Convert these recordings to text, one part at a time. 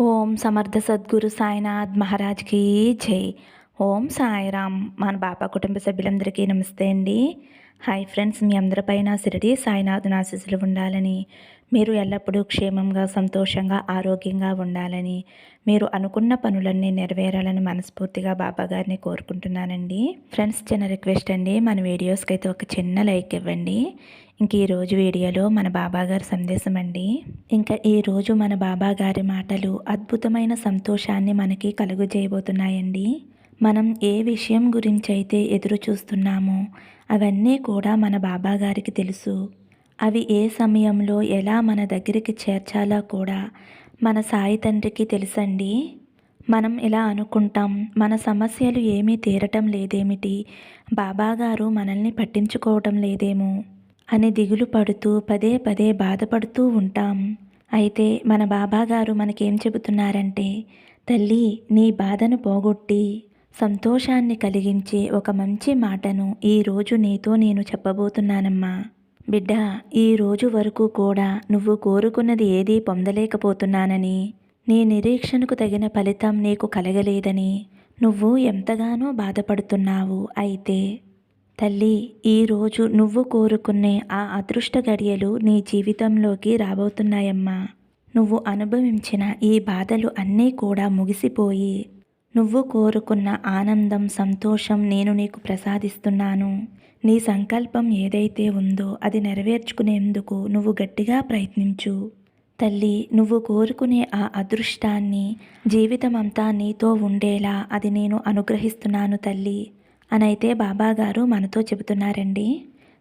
ఓం సమర్థ సద్గురు సాయినాథ్ మహారాజ్కి జై. ఓం సాయిరామ్ మన బాబా కుటుంబ సభ్యులందరికీ నమస్తే అండి. హాయ్ ఫ్రెండ్స్ మీ అందరిపైన సిరిడి సాయినాథ్ ఆశీస్సులు ఉండాలని మీరు ఎల్లప్పుడూ క్షేమంగా సంతోషంగా ఆరోగ్యంగా ఉండాలని మీరు అనుకున్న పనులన్నీ నెరవేరాలని మనస్ఫూర్తిగా బాబా గారిని కోరుకుంటున్నానండి. ఫ్రెండ్స్ చిన్న రిక్వెస్ట్ అండి మన వీడియోస్కి అయితే ఒక చిన్న లైక్ ఇవ్వండి. ఇంక ఈరోజు వీడియోలో మన బాబాగారి సందేశం అండి. ఇంకా ఈరోజు మన బాబాగారి మాటలు అద్భుతమైన సంతోషాన్ని మనకి కలుగజేయబోతున్నాయండి మనం ఏ విషయం గురించి అయితే ఎదురు చూస్తున్నామో అవన్నీ కూడా మన బాబాగారికి తెలుసు. అవి ఏ సమయంలో ఎలా మన దగ్గరికి చేర్చాలో కూడా మన సాయి తండ్రికి తెలుసండి. మనం ఇలా అనుకుంటాం మన సమస్యలు ఏమీ తీరటం లేదేమిటి? బాబాగారు మనల్ని పట్టించుకోవటం లేదేమో? అని దిగులు పడుతూ పదే పదే బాధపడుతూ ఉంటాం. అయితే మన బాబాగారు మనకేం చెబుతున్నారంటే తల్లి నీ బాధను పోగొట్టి సంతోషాన్ని కలిగించే ఒక మంచి మాటను ఈరోజు నీతో నేను చెప్పబోతున్నానమ్మా. బిడ్డ ఈ రోజు వరకు కూడా నువ్వు కోరుకున్నది ఏదీ పొందలేకపోతున్నానని నీ నిరీక్షణకు తగిన ఫలితం నీకు కలగలేదని నువ్వు ఎంతగానో బాధపడుతున్నావు అయితే తల్లి ఈరోజు నువ్వు కోరుకునే ఆ అదృష్ట గడియలు నీ జీవితంలోకి రాబోతున్నాయమ్మా. నువ్వు అనుభవించిన ఈ బాధలు అన్నీ కూడా ముగిసిపోయి నువ్వు కోరుకున్న ఆనందం సంతోషం నేను నీకు ప్రసాదిస్తున్నాను. నీ సంకల్పం ఏదైతే ఉందో అది నెరవేర్చుకునేందుకు నువ్వు గట్టిగా ప్రయత్నించు. తల్లి నువ్వు కోరుకునే ఆ అదృష్టాన్ని జీవితమంతా నీతో ఉండేలా అది నేను అనుగ్రహిస్తున్నాను తల్లి. అనైతే బాబాగారు మనతో చెబుతున్నారండి.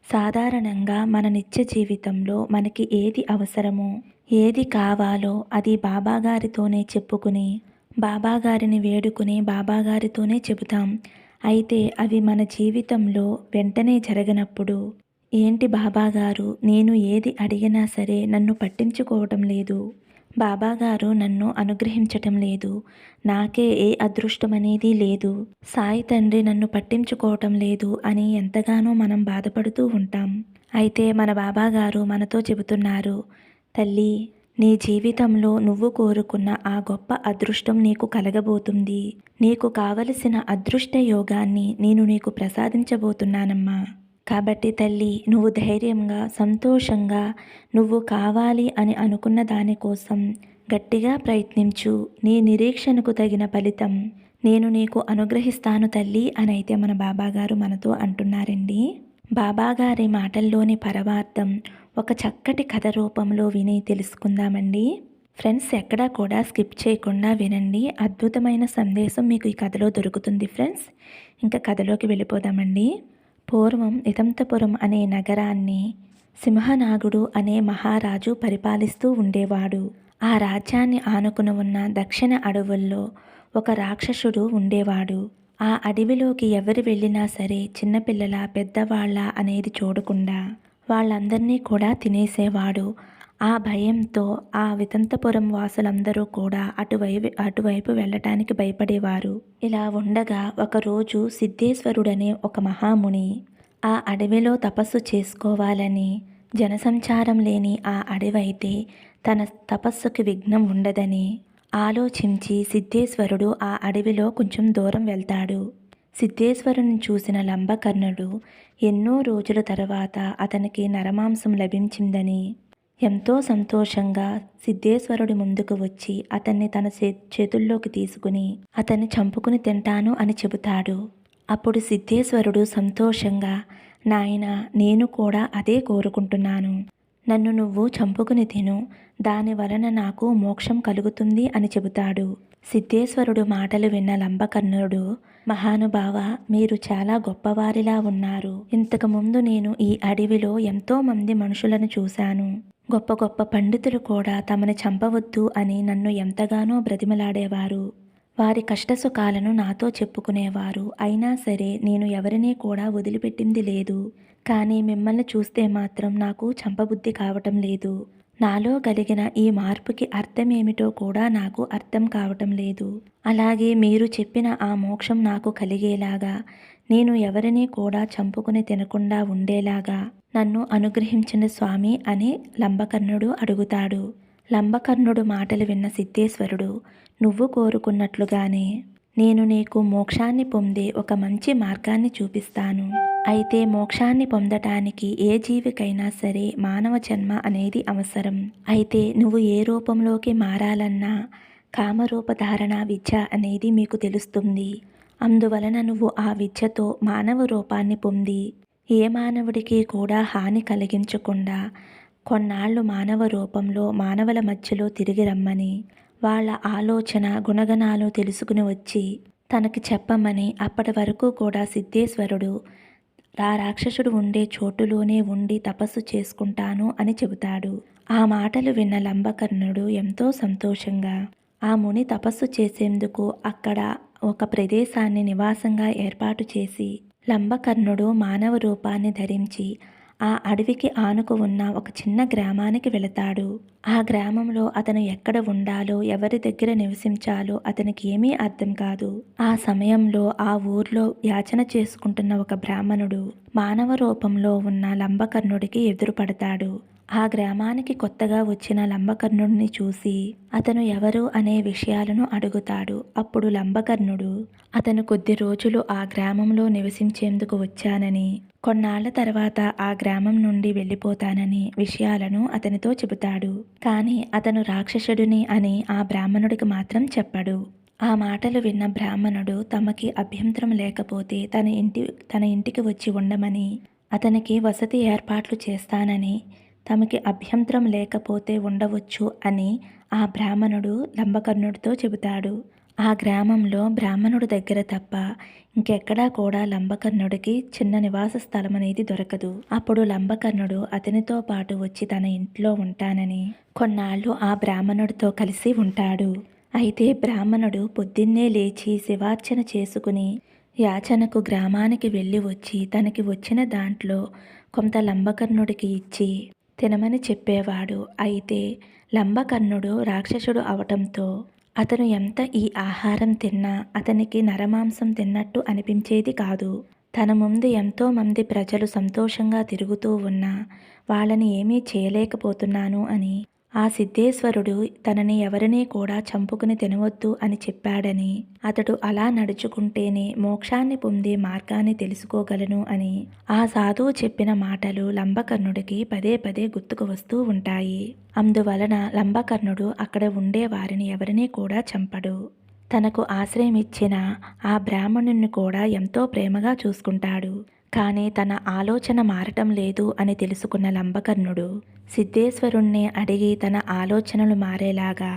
సాధారణంగా మన నిత్య జీవితంలో మనకి ఏది అవసరమో ఏది కావాలో అది బాబాగారితోనే చెప్పుకుని బాబాగారిని వేడుకుని బాబాగారితోనే చెబుతాం. అయితే అవి మన జీవితంలో వెంటనే జరగనప్పుడు ఏంటి బాబాగారు? నేను ఏది అడిగినా సరే నన్ను పట్టించుకోవటం లేదు. బాబాగారు నన్ను అనుగ్రహించటం లేదు. నాకే ఏ అదృష్టం అనేది లేదు. సాయి తండ్రి నన్ను పట్టించుకోవటం లేదు అని ఎంతగానో మనం బాధపడుతూ ఉంటాం. అయితే మన బాబాగారు మనతో చెబుతున్నారు తల్లి నీ జీవితంలో నువ్వు కోరుకున్న ఆ గొప్ప అదృష్టం నీకు కలగబోతుంది. నీకు కావలసిన అదృష్ట యోగాన్ని నేను నీకు ప్రసాదించబోతున్నానమ్మా. కాబట్టి తల్లి నువ్వు ధైర్యంగా సంతోషంగా నువ్వు కావాలి అని అనుకున్న దానికోసం గట్టిగా ప్రయత్నించు. నీ నిరీక్షణకు తగిన ఫలితం నేను నీకు అనుగ్రహిస్తాను తల్లి అని అయితే మన బాబాగారు మనతో అంటున్నారండి. బాబాగారి మాటల్లోని పరమార్థం ఒక చక్కటి కథ రూపంలో విని తెలుసుకుందామండి. ఫ్రెండ్స్ ఎక్కడా కూడా స్కిప్ చేయకుండా వినండి. అద్భుతమైన సందేశం మీకు ఈ కథలో దొరుకుతుంది ఫ్రెండ్స్. ఇంకా కథలోకి వెళ్ళిపోదామండి. పూర్వం ఇతంతపురం అనే నగరాన్ని సింహనాగుడు అనే మహారాజు పరిపాలిస్తూ ఉండేవాడు. ఆ రాజ్యాన్ని ఆనుకుని ఉన్న దక్షిణ అడవుల్లో ఒక రాక్షసుడు ఉండేవాడు. ఆ అడవిలోకి ఎవరు వెళ్ళినా సరే చిన్నపిల్లల పెద్దవాళ్ళ అనేది చూడకుండా వాళ్ళందరినీ కూడా తినేసేవాడు. ఆ భయంతో ఆ వితంతపురం వాసులందరూ కూడా అటువైపు అటువైపు వెళ్ళటానికి భయపడేవారు. ఇలా ఉండగా ఒకరోజు సిద్ధేశ్వరుడనే ఒక మహాముని ఆ అడవిలో తపస్సు చేసుకోవాలని జనసంచారం లేని ఆ అడవైతే తన తపస్సుకి విఘ్నం ఉండదని ఆలోచించి సిద్ధేశ్వరుడు ఆ అడవిలో కొంచెం దూరం వెళ్తాడు. సిద్ధేశ్వరుని చూసిన లంబకర్ణుడు ఎన్నో రోజుల తర్వాత అతనికి నరమాంసం లభించిందని ఎంతో సంతోషంగా సిద్ధేశ్వరుడి ముందుకు వచ్చి అతన్ని తన చేతుల్లోకి తీసుకుని అతన్ని చంపుకుని తింటాను అని చెబుతాడు. అప్పుడు సిద్ధేశ్వరుడు సంతోషంగా నాయన నేను కూడా అదే కోరుకుంటున్నాను. నన్ను నువ్వు చంపుకుని తిను. దాని వలన నాకు మోక్షం కలుగుతుంది అని చెబుతాడు. సిద్ధేశ్వరుడు మాటలు విన్న లంబకర్ణుడు మహానుభావ మీరు చాలా గొప్పవారిలా ఉన్నారు. ఇంతకుముందు నేను ఈ అడవిలో ఎంతో మంది మనుషులను చూశాను. గొప్ప గొప్ప పండితులు కూడా తమని చంపవద్దు అని నన్ను ఎంతగానో బ్రతిమలాడేవారు. వారి కష్టసుఖాలను నాతో చెప్పుకునేవారు. అయినా సరే నేను ఎవరినీ కూడా వదిలిపెట్టింది లేదు. కానీ మిమ్మల్ని చూస్తే మాత్రం నాకు చంపబుద్ధి కావటం లేదు. నాలో కలిగిన ఈ మార్పుకి అర్థమేమిటో కూడా నాకు అర్థం కావటం లేదు. అలాగే మీరు చెప్పిన ఆ మోక్షం నాకు కలిగేలాగా నేను ఎవరినీ కూడా చంపుకుని తినకుండా ఉండేలాగా నన్ను అనుగ్రహించిన స్వామి అని లంబకర్ణుడు అడుగుతాడు. లంబకర్ణుడు మాటలు విన్న సిద్ధేశ్వరుడు నువ్వు కోరుకున్నట్లుగానే నేను నీకు మోక్షాన్ని పొందే ఒక మంచి మార్గాన్ని చూపిస్తాను. అయితే మోక్షాన్ని పొందటానికి ఏ జీవికైనా సరే మానవ జన్మ అనేది అవసరం. అయితే నువ్వు ఏ రూపంలోకి మారాలన్నా కామరూపధారణ విద్య అనేది మీకు తెలుస్తుంది. అందువలన నువ్వు ఆ విద్యతో మానవ రూపాన్ని పొంది ఏ మానవుడికి కూడా హాని కలిగించకుండా కొన్నాళ్ళు మానవ రూపంలో మానవుల మధ్యలో తిరిగి రమ్మని వాళ్ళ ఆలోచన గుణగణాలు తెలుసుకుని వచ్చి తనకి చెప్పమని అప్పటి వరకు కూడా సిద్ధేశ్వరుడు ఆ రాక్షసుడు ఉండే చోటులోనే ఉండి తపస్సు చేసుకుంటాను అని చెబుతాడు. ఆ మాటలు విన్న లంబకర్ణుడు ఎంతో సంతోషంగా ఆ ముని తపస్సు చేసేందుకు అక్కడ ఒక ప్రదేశాన్ని నివాసంగా ఏర్పాటు చేసి లంబకర్ణుడు మానవ రూపాన్ని ధరించి ఆ అడవికి ఆనుకు ఉన్న ఒక చిన్న గ్రామానికి వెళతాడు. ఆ గ్రామంలో అతను ఎక్కడ ఉండాలో ఎవరి దగ్గర నివసించాలో అతనికి ఏమీ అర్థం కాదు. ఆ సమయంలో ఆ ఊర్లో యాచన చేసుకుంటున్న ఒక బ్రాహ్మణుడు మానవ రూపంలో ఉన్న లంబకర్ణుడికి ఎదురుపడతాడు. ఆ గ్రామానికి కొత్తగా వచ్చిన లంబకర్ణుడిని చూసి అతను ఎవరు అనే విషయాలను అడుగుతాడు. అప్పుడు లంబకర్ణుడు అతను కొద్ది రోజులు ఆ గ్రామంలో నివసించేందుకు వచ్చానని కొన్నాళ్ళ తర్వాత ఆ గ్రామం నుండి వెళ్ళిపోతానని విషయాలను అతనితో చెబుతాడు. కానీ అతను రాక్షసుడిని అని ఆ బ్రాహ్మణుడికి మాత్రం చెప్పడు. ఆ మాటలు విన్న బ్రాహ్మణుడు తమకి అభ్యంతరం లేకపోతే తన ఇంటి తన ఇంటికి వచ్చి ఉండమని అతనికి వసతి ఏర్పాట్లు చేస్తానని తమకి అభ్యంతరం లేకపోతే ఉండవచ్చు అని ఆ బ్రాహ్మణుడు లంబకర్ణుడితో చెబుతాడు. ఆ గ్రామంలో బ్రాహ్మణుడు దగ్గర తప్ప ఇంకెక్కడా కూడా లంబకర్ణుడికి చిన్న నివాస స్థలం అనేది దొరకదు. అప్పుడు లంబకర్ణుడు అతనితో పాటు వచ్చి తన ఇంట్లో ఉంటానని కొన్నాళ్ళు ఆ బ్రాహ్మణుడితో కలిసి ఉంటాడు. అయితే బ్రాహ్మణుడు పొద్దున్నే లేచి శివార్చన చేసుకుని యాచనకు గ్రామానికి వెళ్ళి వచ్చి తనకి వచ్చిన దాంట్లో కొంత లంబకర్ణుడికి ఇచ్చి తినమని చెప్పేవాడు. అయితే లంబకర్ణుడు రాక్షసుడు అవటంతో అతను ఎంత ఈ ఆహారం తిన్నా అతనికి నరమాంసం తిన్నట్టు అనిపించేది కాదు. తన ముందు ఎంతోమంది ప్రజలు సంతోషంగా తిరుగుతూ ఉన్నా వాళ్ళని ఏమీ చేయలేకపోతున్నాను అని ఆ సిద్ధేశ్వరుడు తనని ఎవరినీ కూడా చంపుకుని తినవద్దు అని చెప్పాడని అతడు అలా నడుచుకుంటేనే మోక్షాన్ని పొందే మార్గాన్ని తెలుసుకోగలను అని. ఆ సాధువు చెప్పిన మాటలు లంబకర్ణుడికి పదే పదే గుర్తుకు వస్తూ ఉంటాయి. అందువలన లంబకర్ణుడు అక్కడ ఉండే వారిని ఎవరినీ కూడా చంపడు. తనకు ఆశ్రయం ఇచ్చిన ఆ బ్రాహ్మణుని కూడా ఎంతో ప్రేమగా చూసుకుంటాడు. కానీ తన ఆలోచన మారటం లేదు అని తెలుసుకున్న లంబకర్ణుడు సిద్ధేశ్వరుణ్ణి అడిగి తన ఆలోచనలు మారేలాగా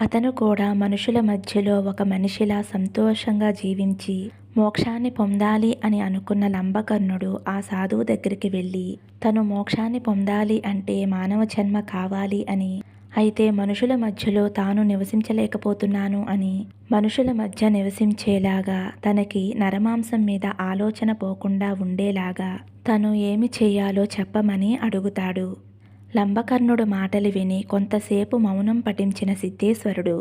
అతను కూడా మనుషుల మధ్యలో ఒక మనిషిలా సంతోషంగా జీవించి మోక్షాన్ని పొందాలి అని అనుకున్న లంబకర్ణుడు ఆ సాధువు దగ్గరికి వెళ్ళి తను మోక్షాన్ని పొందాలి అంటే మానవ జన్మ కావాలి అని అయితే మనుషుల మధ్యలో తాను నివసించలేకపోతున్నాను అని మనుషుల మధ్య నివసించేలాగా తనకి నరమాంసం మీద ఆలోచన పోకుండా ఉండేలాగా తను ఏమి చేయాలో చెప్పమని అడుగుతాడు. లంబకర్ణుడు మాటలు విని కొంతసేపు మౌనం పఠించిన సిద్ధేశ్వరుడు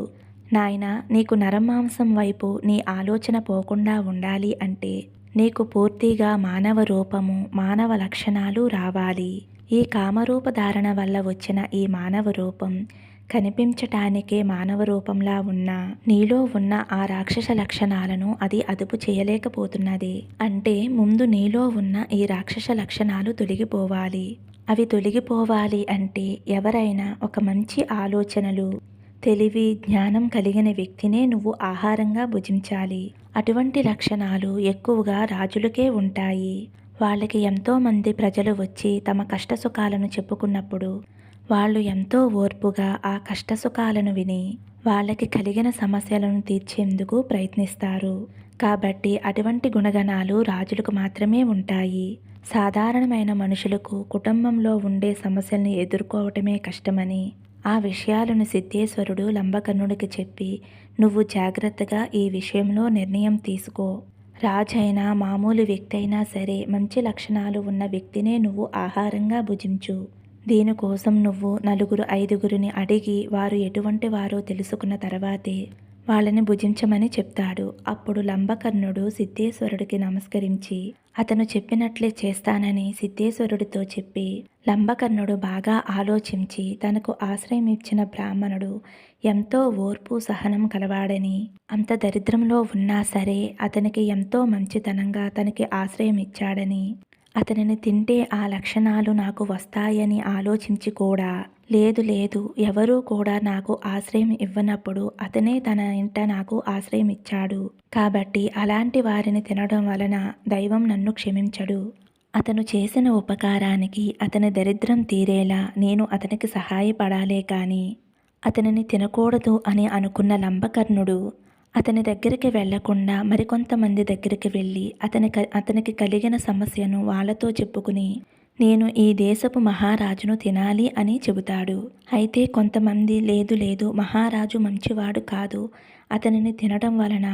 నాయన నీకు నరమాంసం వైపు నీ ఆలోచన పోకుండా ఉండాలి అంటే నీకు పూర్తిగా మానవ రూపము మానవ లక్షణాలు రావాలి. ఈ కామరూప ధారణ వల్ల వచ్చిన ఈ మానవ రూపం కనిపించటానికే మానవ రూపంలా ఉన్న నీలో ఉన్న ఆ రాక్షస లక్షణాలను అది అదుపు చేయలేకపోతున్నది. అంటే ముందు నీలో ఉన్న ఈ రాక్షస లక్షణాలు తొలగిపోవాలి. అవి తొలగిపోవాలి అంటే ఎవరైనా ఒక మంచి ఆలోచనలు తెలివి జ్ఞానం కలిగిన వ్యక్తినే నువ్వు ఆహారంగా భుజించాలి. అటువంటి లక్షణాలు ఎక్కువగా రాజులకే ఉంటాయి. వాళ్ళకి ఎంతోమంది ప్రజలు వచ్చి తమ కష్టసుఖాలను చెప్పుకున్నప్పుడు వాళ్ళు ఎంతో ఓర్పుగా ఆ కష్టసుఖాలను విని వాళ్ళకి కలిగిన సమస్యలను తీర్చేందుకు ప్రయత్నిస్తారు. కాబట్టి అటువంటి గుణగణాలు రాజులకు మాత్రమే ఉంటాయి. సాధారణమైన మనుషులకు కుటుంబంలో ఉండే సమస్యల్ని ఎదుర్కోవటమే కష్టమని ఆ విషయాలను సిద్ధేశ్వరుడు లంబకర్ణుడికి చెప్పి నువ్వు జాగ్రత్తగా ఈ విషయంలో నిర్ణయం తీసుకో. రాజైనా మామూలు వ్యక్తి అయినా సరే మంచి లక్షణాలు ఉన్న వ్యక్తినే నువ్వు ఆహారంగా భుజించు. దీనికోసం నువ్వు నలుగురు ఐదుగురిని అడిగి వారు ఎటువంటి వారో తెలుసుకున్న తర్వాతే. వాళ్ళని భుజించమని చెప్తాడు. అప్పుడు లంబకర్ణుడు సిద్ధేశ్వరుడికి నమస్కరించి అతను చెప్పినట్లే చేస్తానని సిద్ధేశ్వరుడితో చెప్పి లంబకర్ణుడు బాగా ఆలోచించి తనకు ఆశ్రయం ఇచ్చిన బ్రాహ్మణుడు ఎంతో ఓర్పు సహనం కలవాడని అంత దరిద్రంలో ఉన్నా సరే అతనికి ఎంతో మంచితనంగా తనకి ఆశ్రయం ఇచ్చాడని అతనిని తింటే ఆ లక్షణాలు నాకు వస్తాయని ఆలోచించి కూడా లేదు లేదు. ఎవరూ కూడా నాకు ఆశ్రయం ఇవ్వనప్పుడు అతనే తన ఇంట నాకు ఆశ్రయం ఇచ్చాడు. కాబట్టి అలాంటి వారిని తినడం వలన దైవం నన్ను క్షమించడు. అతను చేసిన ఉపకారానికి అతని దరిద్రం తీరేలా నేను అతనికి సహాయపడాలే కానీ అతనిని తినకూడదు అని అనుకున్న లంబకర్ణుడు అతని దగ్గరికి వెళ్ళకుండా మరికొంతమంది దగ్గరికి వెళ్ళి అతని అతనికి కలిగిన సమస్యను వాళ్ళతో చెప్పుకుని నేను ఈ దేశపు మహారాజును తినాలి అని చెబుతాడు. అయితే కొంతమంది లేదు లేదు మహారాజు మంచివాడు కాదు. అతనిని తినడం వలన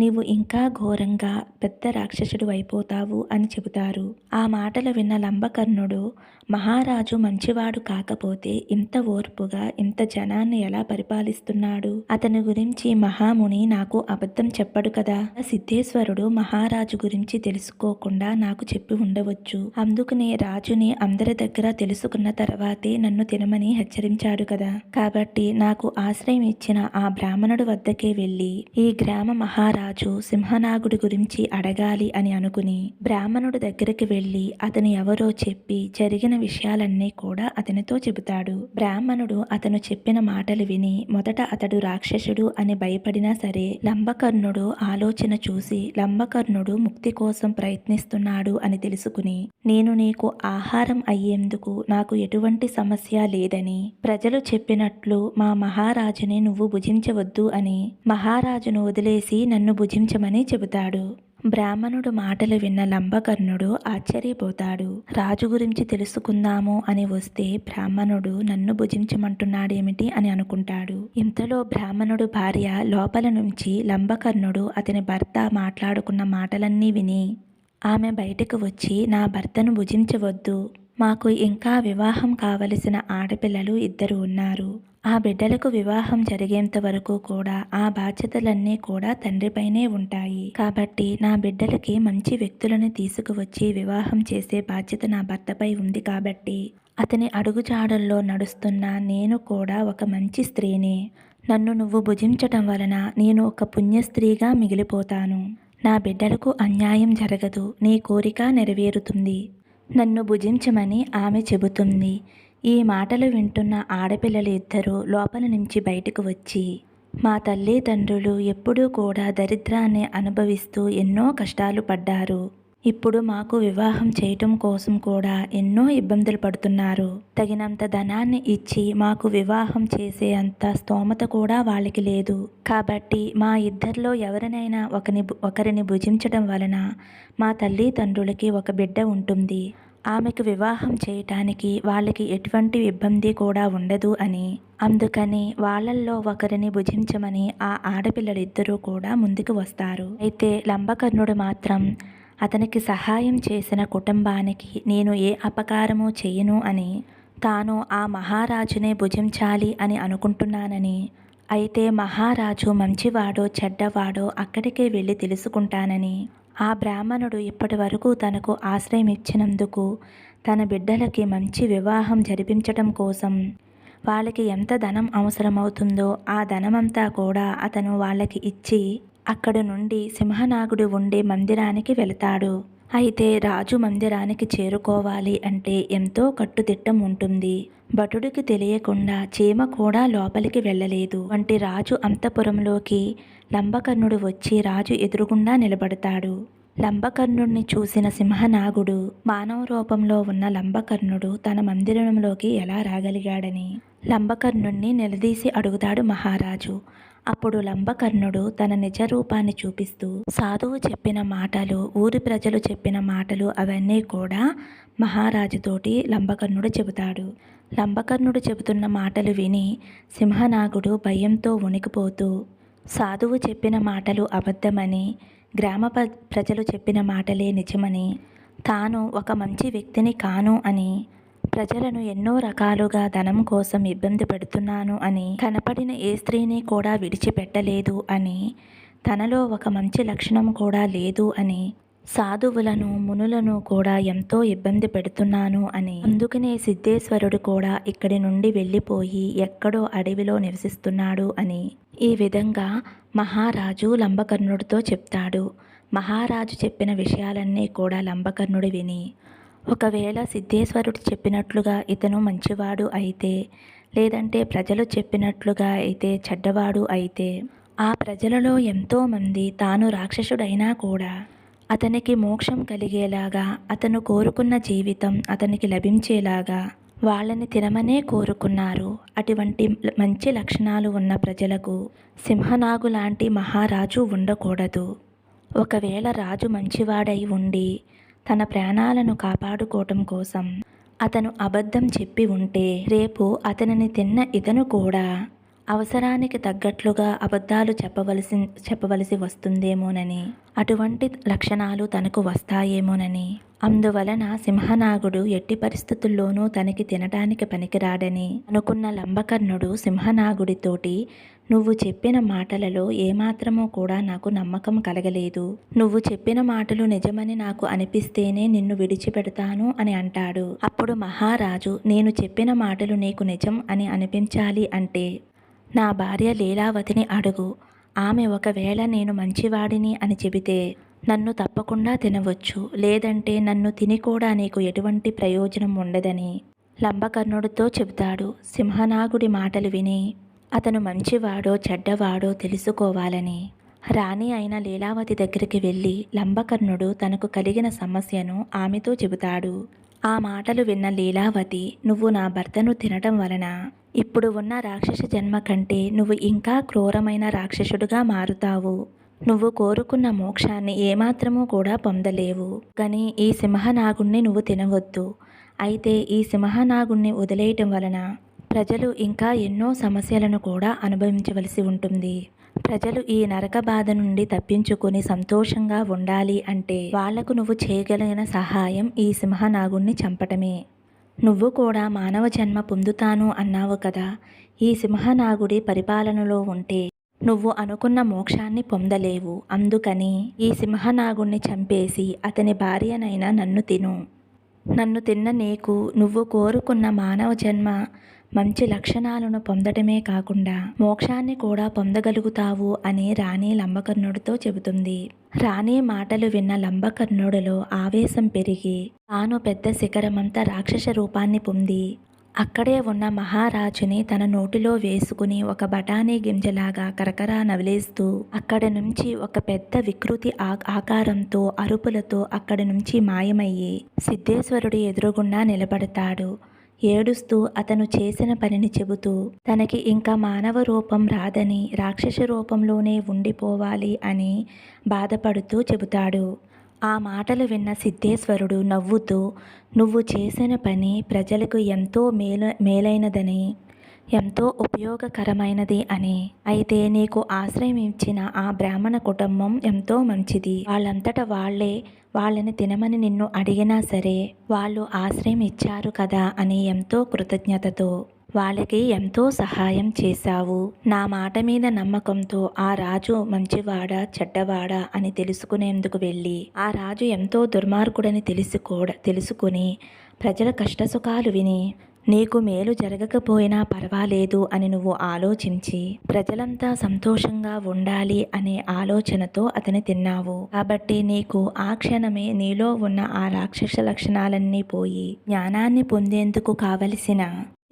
నీవు ఇంకా ఘోరంగా పెద్ద రాక్షసుడు అయిపోతావు అని చెబుతారు. ఆ మాటలు విన్న లంబకర్ణుడు మహారాజు మంచివాడు కాకపోతే ఇంత ఓర్పుగా ఇంత జనాన్ని ఎలా పరిపాలిస్తున్నాడు? అతని గురించి మహాముని నాకు అబద్ధం చెప్పడు కదా సిద్ధేశ్వరుడు మహారాజు గురించి తెలుసుకోకుండా నాకు చెప్పి ఉండవచ్చు. అందుకనే రాజుని అందరి దగ్గర తెలుసుకున్న తర్వాతే నన్ను తినమని హెచ్చరించాడు కదా. కాబట్టి నాకు ఆశ్రయం ఇచ్చిన ఆ బ్రాహ్మణుడు వద్దకే వెళ్ళి ఈ గ్రామ మహారాజు సింహనాగుడి గురించి అడగాలి అని అనుకుని బ్రాహ్మణుడు దగ్గరికి వెళ్ళి అతను ఎవరో చెప్పి జరిగిన విషయాలన్నీ కూడా అతనితో చెబుతాడు. బ్రాహ్మణుడు అతను చెప్పిన మాటలు విని మొదట అతడు రాక్షసుడు అని భయపడినా సరే లంబకర్ణుడు ఆలోచన చూసి లంబకర్ణుడు ముక్తి కోసం ప్రయత్నిస్తున్నాడు అని తెలుసుకుని నేను నీకు ఆహారం అయ్యేందుకు నాకు ఎటువంటి సమస్య లేదని ప్రజలు చెప్పినట్లు మా మహారాజుని నువ్వు భుజించవద్దు అని మహారాజును వదిలేసి నన్ను నన్ను భుజించమని చెబుతాడు. బ్రాహ్మణుడు మాటలు విన్న లంబకర్ణుడు ఆశ్చర్యపోతాడు. రాజు గురించి తెలుసుకుందాము అని వస్తే బ్రాహ్మణుడు నన్ను భుజించమంటున్నాడేమిటి అని అనుకుంటాడు. ఇంతలో బ్రాహ్మణుడు భార్య లోపల నుంచి లంబకర్ణుడు అతని భర్త మాట్లాడుకున్న మాటలన్నీ విని ఆమె బయటకు వచ్చి నా భర్తను భుజించవద్దు. మాకు ఇంకా వివాహం కావలసిన ఆడపిల్లలు ఇద్దరు ఉన్నారు. ఆ బిడ్డలకు వివాహం జరిగేంత వరకు కూడా ఆ బాధ్యతలన్నీ కూడా తండ్రిపైనే ఉంటాయి. కాబట్టి నా బిడ్డలకి మంచి వ్యక్తులను తీసుకువచ్చి వివాహం చేసే బాధ్యత నా భర్తపై ఉంది కాబట్టి అతని అడుగుజాడల్లో నడుస్తున్న నేను కూడా ఒక మంచి స్త్రీని. నన్ను నువ్వు భుజించటం వలన నేను ఒక పుణ్యస్త్రీగా మిగిలిపోతాను. నా బిడ్డలకు అన్యాయం జరగదు. నీ కోరిక నెరవేరుతుంది. నన్ను భుజించమని ఆమె చెబుతుంది. ఈ మాటలు వింటున్న ఆడపిల్లలు ఇద్దరూ లోపల నుంచి బయటకు వచ్చి మా తల్లిదండ్రులు ఎప్పుడూ కూడా దరిద్రాన్ని అనుభవిస్తూ ఎన్నో కష్టాలు పడ్డారు. ఇప్పుడు మాకు వివాహం చేయటం కోసం కూడా ఎన్నో ఇబ్బందులు పడుతున్నారు. తగినంత ధనాన్ని ఇచ్చి మాకు వివాహం చేసే అంత స్తోమత కూడా వాళ్ళకి లేదు. కాబట్టి మా ఇద్దరిలో ఎవరినైనా ఒకని ఒకరిని భుజించడం వలన మా తల్లిదండ్రులకి ఒక బిడ్డ ఉంటుంది. ఆమెకు వివాహం చేయటానికి వాళ్ళకి ఎటువంటి ఇబ్బంది కూడా ఉండదు అని. అందుకని వాళ్ళల్లో ఒకరిని భుజించమని ఆ ఆడపిల్లలిద్దరూ కూడా ముందుకు వస్తారు. అయితే లంబకర్ణుడు మాత్రం అతనికి సహాయం చేసిన కుటుంబానికి నేను ఏ అపకారము చేయను అని తాను ఆ మహారాజునే భుజించాలి అని అనుకుంటున్నానని అయితే మహారాజు మంచివాడో చెడ్డవాడో అక్కడికే వెళ్ళి తెలుసుకుంటానని ఆ బ్రాహ్మణుడు ఇప్పటి వరకు తనకు ఆశ్రయం ఇచ్చినందుకు తన బిడ్డలకి మంచి వివాహం జరిపించటం కోసం వాళ్ళకి ఎంత ధనం అవసరమవుతుందో ఆ ధనమంతా కూడా అతను వాళ్ళకి ఇచ్చి అక్కడ నుండి సింహనాగుడు ఉండే మందిరానికి వెళతాడు. అయితే రాజు మందిరానికి చేరుకోవాలి అంటే ఎంతో కట్టుదిట్టం ఉంటుంది. భటుడికి తెలియకుండా చీమ కూడా లోపలికి వెళ్ళలేదు. వంటి రాజు అంతపురంలోకి లంబకర్ణుడు వచ్చి రాజు ఎదురుగుండా నిలబడతాడు. లంబకర్ణుడిని చూసిన సింహనాగుడు మానవ రూపంలో ఉన్న లంబకర్ణుడు తన మందిరంలోకి ఎలా రాగలిగాడని? లంబకర్ణుణ్ణి నిలదీసి అడుగుతాడు మహారాజు. అప్పుడు లంబకర్ణుడు తన నిజ రూపాన్ని చూపిస్తూ సాధువు చెప్పిన మాటలు ఊరి ప్రజలు చెప్పిన మాటలు అవన్నీ కూడా మహారాజుతోటి లంబకర్ణుడు చెబుతాడు. లంబకర్ణుడు చెబుతున్న మాటలు విని సింహనాగుడు భయంతో వణికిపోతూ సాధువు చెప్పిన మాటలు అబద్ధమని గ్రామ ప్రజలు చెప్పిన మాటలే నిజమని తాను ఒక మంచి వ్యక్తిని కాను అని ప్రజలను ఎన్నో రకాలుగా ధనం కోసం ఇబ్బంది పెడుతున్నాను అని కనపడిన ఏ స్త్రీని కూడా విడిచిపెట్టలేదు అని తనలో ఒక మంచి లక్షణం కూడా లేదు అని సాధువులను మునులను కూడా ఎంతో ఇబ్బంది పెడుతున్నాను అని అందుకనే సిద్ధేశ్వరుడు కూడా ఇక్కడి నుండి వెళ్ళిపోయి ఎక్కడో అడవిలో నివసిస్తున్నాడు అని ఈ విధంగా మహారాజు లంబకర్ణుడితో చెప్తాడు. మహారాజు చెప్పిన విషయాలన్నీ కూడా లంబకర్ణుడు విని ఒకవేళ సిద్ధేశ్వరుడు చెప్పినట్లుగా ఇతను మంచివాడు అయితే లేదంటే ప్రజలు చెప్పినట్లుగా అయితే చెడ్డవాడు అయితే ఆ ప్రజలలో ఎంతోమంది తాను రాక్షసుడైనా కూడా అతనికి మోక్షం కలిగేలాగా అతను కోరుకున్న జీవితం అతనికి లభించేలాగా వాళ్ళని తినమనే కోరుకున్నారు. అటువంటి మంచి లక్షణాలు ఉన్న ప్రజలకు సింహనాగు లాంటి మహారాజు ఉండకూడదు. ఒకవేళ రాజు మంచివాడై ఉండి తన ప్రాణాలను కాపాడుకోవటం కోసం అతను అబద్ధం చెప్పి ఉంటే రేపు అతనిని తిన్న ఇతను కూడా అవసరానికి తగ్గట్లుగా అబద్ధాలు చెప్పవలసి చెప్పవలసి వస్తుందేమోనని అటువంటి లక్షణాలు తనకు వస్తాయేమోనని. అందువలన సింహనాగుడు ఎట్టి పరిస్థితుల్లోనూ తనకి తినటానికి పనికిరాడని అనుకున్న లంబకర్ణుడు సింహనాగుడితోటి నువ్వు చెప్పిన మాటలలో ఏమాత్రమో కూడా నాకు నమ్మకం కలగలేదు. నువ్వు చెప్పిన మాటలు నిజమని నాకు అనిపిస్తేనే నిన్ను విడిచిపెడతాను అని అంటాడు. అప్పుడు మహారాజు నేను చెప్పిన మాటలు నీకు నిజం అని అనిపించాలి అంటే? నా భార్య లీలావతిని అడుగు. ఆమె ఒకవేళ నేను మంచివాడిని అని చెబితే నన్ను తప్పకుండా తినవచ్చు. లేదంటే నన్ను తిని కూడా నీకు ఎటువంటి ప్రయోజనం ఉండదని లంబకర్ణుడితో చెబుతాడు. సింహనాగుడి మాటలు విని అతను మంచివాడో చెడ్డవాడో తెలుసుకోవాలని. రాణి అయిన లీలావతి దగ్గరికి వెళ్ళి లంబకర్ణుడు తనకు కలిగిన సమస్యను ఆమెతో చెబుతాడు. ఆ మాటలు విన్న లీలావతి నువ్వు నా భర్తను తినటం వలన ఇప్పుడు ఉన్న రాక్షస జన్మ కంటే నువ్వు ఇంకా క్రూరమైన రాక్షసుడుగా మారుతావు. నువ్వు కోరుకున్న మోక్షాన్ని ఏమాత్రమూ కూడా పొందలేవు. కానీ ఈ సింహనాగుణ్ణి నువ్వు తినవద్దు. అయితే ఈ సింహనాగుణ్ణి వదిలేయటం వలన ప్రజలు ఇంకా ఎన్నో సమస్యలను కూడా అనుభవించవలసి ఉంటుంది. ప్రజలు ఈ నరక బాధ నుండి తప్పించుకుని సంతోషంగా ఉండాలి అంటే వాళ్ళకు నువ్వు చేయగలిగిన సహాయం ఈ సింహనాగుణ్ణి చంపటమే. నువ్వు కూడా మానవ జన్మ పొందుతాను అన్నావు కదా. ఈ సింహనాగుడి పరిపాలనలో ఉంటే నువ్వు అనుకున్న మోక్షాన్ని పొందలేవు. అందుకని ఈ సింహనాగుణ్ణి చంపేసి అతని భార్యనైనా నన్ను తిను. నన్ను తిన్న నీకు నువ్వు కోరుకున్న మానవ జన్మ మంచి లక్షణాలను పొందడమే కాకుండా మోక్షాన్ని కూడా పొందగలుగుతావు అని రాణి లంబకర్ణుడితో చెబుతుంది. రాణి మాటలు విన్న లంబకర్ణుడిలో ఆవేశం పెరిగి తాను పెద్ద శిఖరమంతా రాక్షస రూపాన్ని పొంది అక్కడే ఉన్న మహారాజుని తన నోటిలో వేసుకుని ఒక బఠానీ గింజలాగా కరకరా నవిలేస్తూ అక్కడి నుంచి ఒక పెద్ద వికృతి ఆ- ఆకారంతో అరుపులతో అక్కడి నుంచి మాయమయ్యి సిద్ధేశ్వరుడి ఎదురుగుండా నిలబడతాడు. ఏడుస్తూ అతను చేసిన పనిని చెబుతూ తనకి ఇంకా మానవ రూపం రాదని రాక్షస రూపంలోనే ఉండిపోవాలి అని బాధపడుతూ చెబుతాడు. ఆ మాటలు విన్న సిద్ధేశ్వరుడు నవ్వుతూ నువ్వు చేసిన పని ప్రజలకు ఎంతో మేలు మేలైనదని ఎంతో ఉపయోగకరమైనది అని. అయితే నీకు ఆశ్రయం ఇచ్చిన ఆ బ్రాహ్మణ కుటుంబం ఎంతో మంచిది. వాళ్ళంతట వాళ్ళే వాళ్ళని తినమని నిన్ను అడిగినా సరే వాళ్ళు ఆశ్రయం ఇచ్చారు కదా అని ఎంతో కృతజ్ఞతతో వాళ్ళకి ఎంతో సహాయం చేశావు. నా మాట మీద నమ్మకంతో ఆ రాజు మంచివాడా చెడ్డవాడా అని తెలుసుకునేందుకు వెళ్ళి ఆ రాజు ఎంతో దుర్మార్గుడని తెలుసుకోడ తెలుసుకుని ప్రజల కష్టసుఖాలు విని నీకు మేలు జరగకపోయినా పర్వాలేదు అని నువ్వు ఆలోచించి ప్రజలంతా సంతోషంగా ఉండాలి అనే ఆలోచనతో అతని తిన్నావు. కాబట్టి నీకు ఆ క్షణమే నీలో ఉన్న ఆ రాక్షస లక్షణాలన్నీ పోయి జ్ఞానాన్ని పొందేందుకు కావలసిన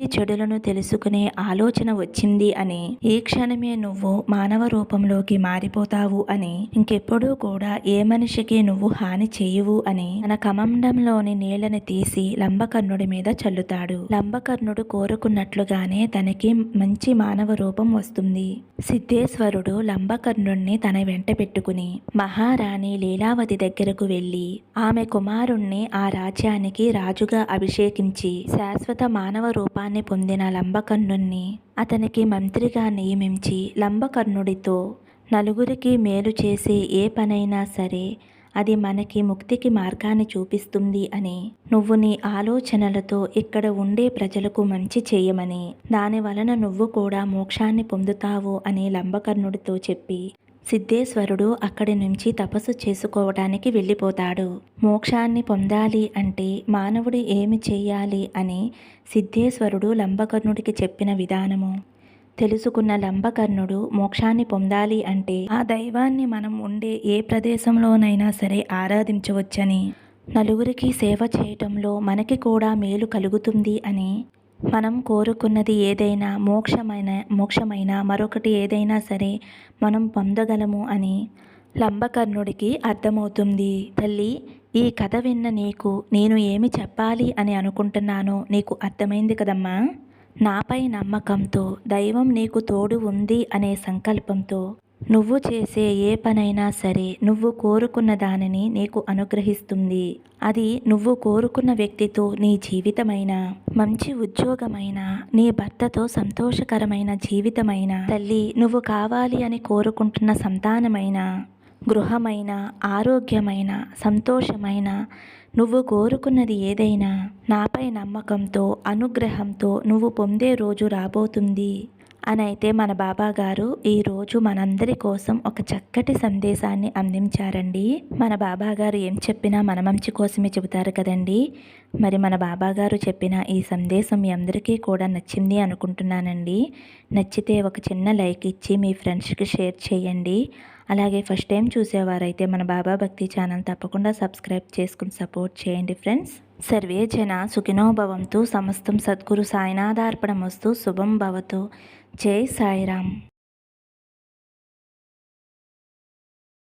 ఈ చెడులను తెలుసుకునే ఆలోచన వచ్చింది అని ఈ క్షణమే నువ్వు మానవ రూపంలోకి మారిపోతావు అని ఇంకెప్పుడూ కూడా ఏ మనిషికి నువ్వు హాని చేయవు అని తన కమండంలోని నీళ్ళని తీసి లంబకర్ణుడి మీద చల్లుతాడు. లంబకర్ణుడు కోరుకున్నట్లుగానే తనకి మంచి మానవ రూపం వస్తుంది. సిద్ధేశ్వరుడు లంబకర్ణుణ్ణి తన వెంట పెట్టుకుని మహారాణి లీలావతి దగ్గరకు వెళ్ళి ఆమె కుమారుణ్ణి ఆ రాజ్యానికి రాజుగా అభిషేకించి శాశ్వత మానవ రూపాన్ని పొందిన లంబకర్ణుణ్ణి అతనికి మంత్రిగా నియమించి లంబకర్ణుడితో నలుగురికి మేలు చేసే ఏ పనైనా సరే అది మనకి ముక్తికి మార్గాన్ని చూపిస్తుంది అని నువ్వు నీ ఆలోచనలతో ఇక్కడ ఉండే ప్రజలకు మంచి చేయమని దాని వలన నువ్వు కూడా మోక్షాన్ని పొందుతావు అని లంబకర్ణుడితో చెప్పి సిద్ధేశ్వరుడు అక్కడి నుంచి తపస్సు చేసుకోవడానికి వెళ్ళిపోతాడు. మోక్షాన్ని పొందాలి అంటే మానవుడు ఏమి చేయాలి అని సిద్ధేశ్వరుడు లంబకర్ణుడికి చెప్పిన విధానము. తెలుసుకున్న లంబకర్ణుడు మోక్షాన్ని పొందాలి అంటే ఆ దైవాన్ని మనం ఉండే ఏ ప్రదేశంలోనైనా సరే ఆరాధించవచ్చని. నలుగురికి సేవ చేయటంలో మనకి కూడా మేలు కలుగుతుంది అని మనం కోరుకున్నది ఏదైనా మోక్షమైన మోక్షమైన మరొకటి ఏదైనా సరే మనం పొందగలము అని లంబకర్ణుడికి అర్థమవుతుంది. తల్లి ఈ కథ విన్న నీకు నేను ఏమి చెప్పాలి అని అనుకుంటున్నానో నీకు అర్థమైంది కదమ్మా? నాపై నమ్మకంతో దైవం నీకు తోడు ఉంది అనే సంకల్పంతో నువ్వు చేసే ఏ పనైనా సరే నువ్వు కోరుకున్న దానిని నీకు అనుగ్రహిస్తుంది. అది నువ్వు కోరుకున్న వ్యక్తితో నీ జీవితమైన మంచి ఉద్యోగమైన నీ భర్తతో సంతోషకరమైన జీవితమైన తల్లి నువ్వు కావాలి అని కోరుకుంటున్న సంతానమైన గృహమైన ఆరోగ్యమైన సంతోషమైన నువ్వు కోరుకున్నది ఏదైనా నాపై నమ్మకంతో అనుగ్రహంతో నువ్వు పొందే రోజు రాబోతుంది. అని అయితే మన బాబా గారు ఈరోజు మనందరి కోసం ఒక చక్కటి సందేశాన్ని అందించారండి. మన బాబా గారు ఏం చెప్పినా మన మంచి కోసమే చెబుతారు కదండి. మరి మన బాబా గారు చెప్పిన ఈ సందేశం మీ అందరికీ కూడా నచ్చింది అనుకుంటున్నానండి. నచ్చితే ఒక చిన్న లైక్ ఇచ్చి మీ ఫ్రెండ్స్కి షేర్ చేయండి. అలాగే ఫస్ట్ టైం చూసేవారైతే మన బాబా భక్తి ఛానల్ తప్పకుండా సబ్స్క్రైబ్ చేసుకుని సపోర్ట్ చేయండి ఫ్రెండ్స్. సర్వే జన సుఖినోభవంతో సమస్తం సద్గురు సాయినాథార్పణమస్తు శుభం భవతు. జై సాయిరామ్